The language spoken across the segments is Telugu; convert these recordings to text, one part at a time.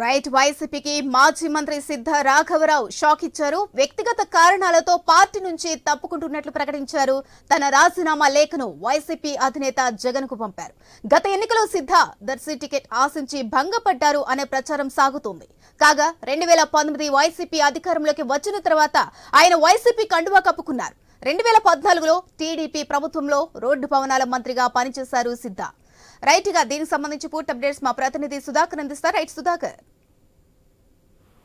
రైట్ వైసీపీకి మాజీ మంత్రి సిద్ధ రాఘవరావు షాక్ ఇచ్చారు. వ్యక్తిగత కారణాలతో పార్టీ నుంచి తప్పుకుంటున్నట్లు ప్రకటించారు. తన రాజీనామా లేఖను వైసీపీ అధినేత జగన్కు పంపారు. గత ఎన్నికలో సిద్ధ దర్శి టికెట్ ఆశించి భంగపడ్డారు అనే ప్రచారం సాగుతోంది. కాగా రెండు వేల పంతొమ్మిది వైసీపీ అధికారంలోకి వచ్చిన తర్వాత ఆయన వైసీపీ కండువా కప్పుకున్నారు. రెండు వేల పద్నాలుగులో టీడీపీ ప్రభుత్వంలో రోడ్డు భవనాల మంత్రిగా పనిచేశారు సిద్ధ. రైట్గా దీనికి సంబంధించి పూర్తి అప్డేట్స్ మా ప్రతినిధి సుధాకర్ అందిస్తారు. రైట్ సుధాకర్.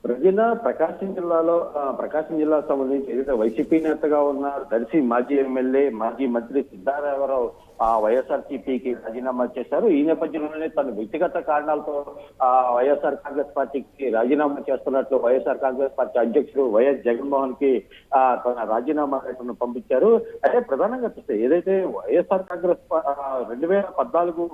ప్రజల ప్రకాశం జిల్లాలో ఆ, ప్రకాశం జిల్లా సంబంధించి ఏదైతే వైసీపీ నేతగా ఉన్నారు దర్శి మాజీ ఎమ్మెల్యే మాజీ మంత్రి సిద్ధారామరావు ఆ వైఎస్ఆర్సీపీకి రాజీనామా చేశారు. ఈ నేపథ్యంలోనే తన వ్యక్తిగత కారణాలతో ఆ వైఎస్ఆర్ కాంగ్రెస్ పార్టీకి రాజీనామా చేస్తున్నట్లు వైఎస్ఆర్ కాంగ్రెస్ పార్టీ అధ్యక్షుడు వైఎస్ జగన్మోహన్కి ఆ, తన రాజీనామా లేఖను పంపించారు. అదే ప్రధానంగా చూస్తే ఏదైతే వైఎస్ఆర్ కాంగ్రెస్ రెండు వేల పద్నాలుగు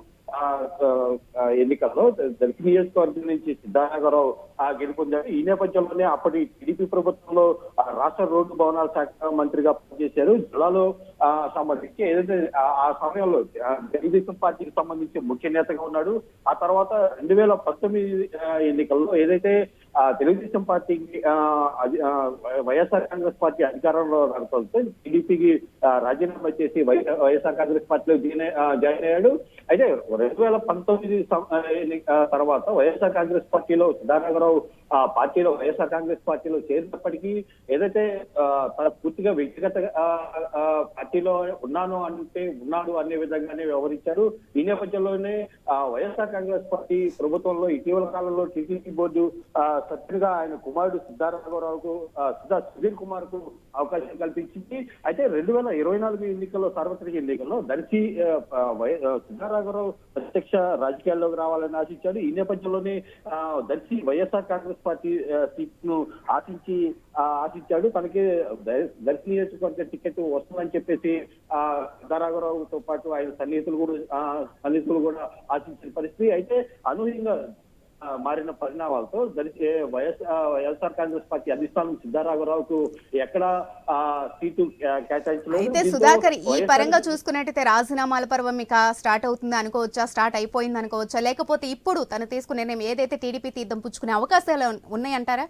ఎన్నికల్లో దళిత నియోజకవర్గం నుంచి సిద్ధారామరావు ఆ గెలుపొందారు ఈ నేపథ్యంలోనే అప్పటి టీడీపీ ప్రభుత్వంలో రాష్ట్ర రోడ్డు భవనాల శాఖ మంత్రిగా పనిచేశారు. జిల్లాలో ఆ, సంబంధించి ఏదైతే ఆ- సమయంలో తెలుగుదేశం పార్టీకి సంబంధించి ముఖ్య నేతగా ఉన్నాడు. ఆ తర్వాత రెండు వేల పంతొమ్మిది ఎన్నికల్లో ఏదైతే తెలుగుదేశం పార్టీకి వైఎస్ఆర్ కాంగ్రెస్ పార్టీ అధికారంలో రాకపోతే టీడీపీకి రాజీనామా చేసి వైఎస్ఆర్ కాంగ్రెస్ పార్టీలో జాయిన్ జాయిన్ అయ్యాడు. అయితే రెండు వేల పంతొమ్మిది తర్వాత వైఎస్ఆర్ కాంగ్రెస్ పార్టీలో సిద్ధారామరావు ఆ పార్టీలో వైఎస్ఆర్ కాంగ్రెస్ పార్టీలో చేరినప్పటికీ ఏదైతే తన పూర్తిగా వ్యక్తిగత పార్టీలో ఉన్నాను అంటే ఉన్నాడు అనే విధంగానే వ్యవహరించారు. ఈ నేపథ్యంలోనే ఆ, వైఎస్ఆర్ కాంగ్రెస్ పార్టీ ప్రభుత్వంలో ఇటీవల కాలంలో టీటీపీ బోర్డు సభ్యుడిగా ఆయన కుమారుడు సిద్ధారామరావుకు సిద్ధా సుధీర్ కుమార్కు అవకాశం కల్పించింది. అయితే రెండు వేల ఇరవై నాలుగు ఎన్నికల్లో సార్వత్రిక ఎన్నికల్లో దర్శి వై- సిద్ధారామరావు ప్రత్యక్ష రాజకీయాల్లోకి రావాలని ఆశించాడు ఈ నేపథ్యంలోనే ఆ, దర్శి వైఎస్ఆర్ కాంగ్రెస్ పార్టీ సీట్ను ఆశించి ఆశించాడు. తనకి దర్శి నియోజకవర్గ టికెట్ వస్తుందని చెప్పేసి ఆ సిద్ధారామరావుతో పాటు ఆయన సన్నిహితులు కూడా సన్నిహితులు కూడా ఆశించిన పరిస్థితి. అయితే అనూహ్యంగా మారిన పరిణామాలతో దళిత వైఎస్ వైఎస్ఆర్ కాంగ్రెస్ పార్టీ అధిష్టానం సిద్ధారామరావుకు ఎక్కడ సీటు కేటాయించలేదు. అయితే సుధాకర్ ఈ పరంగా చూసుకున్నట్టయితే రాజీనామాల పర్వం ఇక స్టార్ట్ అవుతుంది అనుకోవచ్చా? స్టార్ట్ అయిపోయింది అనుకోవచ్చా లేకపోతే ఇప్పుడు తను తీసుకునే నిర్ణయం ఏదైతే టీడీపీ తీర్థం పుచ్చుకునే అవకాశాలు ఉన్నాయంటారా?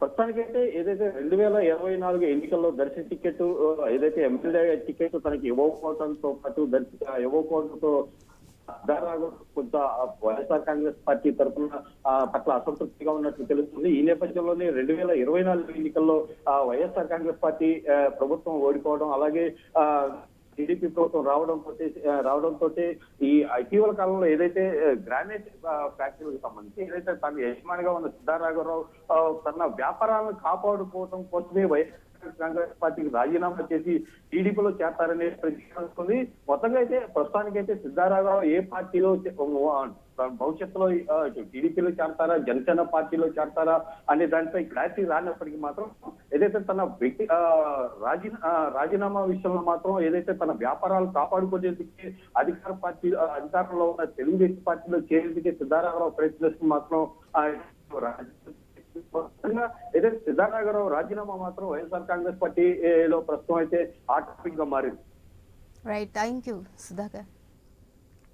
ప్రస్తుతానికైతే ఏదైతే రెండు వేల ఇరవై నాలుగు ఎన్నికల్లో దర్శి టికెట్ ఏదైతే ఎమ్మెల్యే టికెట్ తనకి ఇవ్వకపోవడంతో పాటు దర్శి ఇవ్వకపోవడంతో కొంత వైఎస్ఆర్ కాంగ్రెస్ పార్టీ తరఫున పట్ల అసంతృప్తిగా ఉన్నట్లు తెలుస్తుంది. ఈ నేపథ్యంలోనే రెండు వేల ఇరవై నాలుగు ఎన్నికల్లో ఆ, వైఎస్ఆర్ కాంగ్రెస్ పార్టీ ప్రభుత్వం ఓడిపోవడం అలాగే ఆ, టీడీపీ ప్రభుత్వం రావడం రావడంతో ఈ ఇటీవల కాలంలో ఏదైతే గ్రానైట్ ఆ, ఫ్యాక్టరీలకు సంబంధించి ఏదైతే తన యజమానిగా ఉన్న సిద్ధారాఘవరావు తన వ్యాపారాలను కాపాడుకోవడం కోసమే వైఎస్ఆర్ కాంగ్రెస్ పార్టీకి రాజీనామా చేసి టీడీపీలో చేస్తారనే ప్రతిస్తుంది మొత్తంగా అయితే ప్రస్తుతానికైతే సిద్ధారాఘవరావు ఏ పార్టీలో భవిష్యత్తులో టీడీపీలో చేరతారా జనసేన పార్టీలో చేరతారా అనే దానిపై క్లారిటీ రానప్పటికీ మాత్రం ఏదైతే తన వ్యక్తి రాజీ రాజీనామా విషయంలో మాత్రం ఏదైతే తన వ్యాపారాలు కాపాడుకునేందుకు అధికార పార్టీ అధికారంలో ఉన్న తెలుగుదేశం పార్టీలో చేరేందుకే సిద్ధారామరావు ప్రయత్నిస్తూ మాత్రం ఏదైతే సిద్ధారామరావు రాజీనామా మాత్రం వైఎస్ఆర్ కాంగ్రెస్ పార్టీలో ప్రస్తుతం అయితే ఆ టాపిక్గా మారింది. Right thank you Sudhakar